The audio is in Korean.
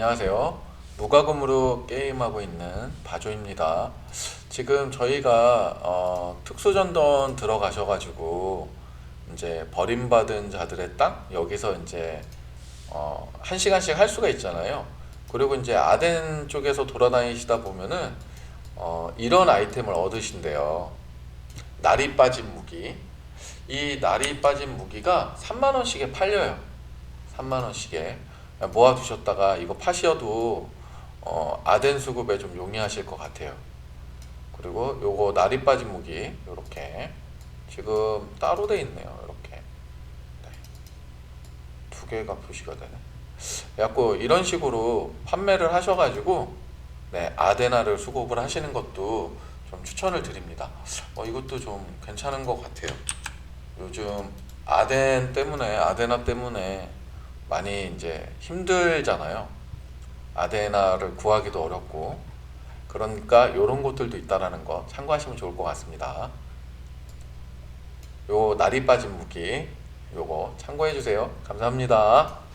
안녕하세요. 무과금으로 게임하고 있는 바조입니다. 지금 저희가 어, 특수전던 들어가셔가지고 이제 버림받은 자들의 땅 여기서 이제 어, 한 시간씩 할 수가 있잖아요. 그리고 이제 아덴 쪽에서 돌아다니시다 보면은 어, 이런 아이템을 얻으신대요. 날이 빠진 무기. 이 날이 빠진 무기가 3만 원씩에 팔려요. 3만 원씩에 모아두셨다가 이거 파셔도 어, 아덴 수급에 좀 용이하실 것 같아요. 그리고 요거 날이 빠진 무기 요렇게 지금 따로 돼 있네요. 이렇게 네. 두 개가 표시가 되네. 그래갖고 이런 식으로 판매를 하셔가지고 네, 아데나를 수급을 하시는 것도 좀 추천을 드립니다. 어, 이것도 좀 괜찮은 것 같아요. 요즘 아덴 때문에 아데나 때문에 많이 이제 힘들잖아요. 아데나를 구하기도 어렵고 그러니까 이런 곳들도 있다라는 거 참고하시면 좋을 것 같습니다. 요 날이 빠진 무기 요거 참고해 주세요. 감사합니다.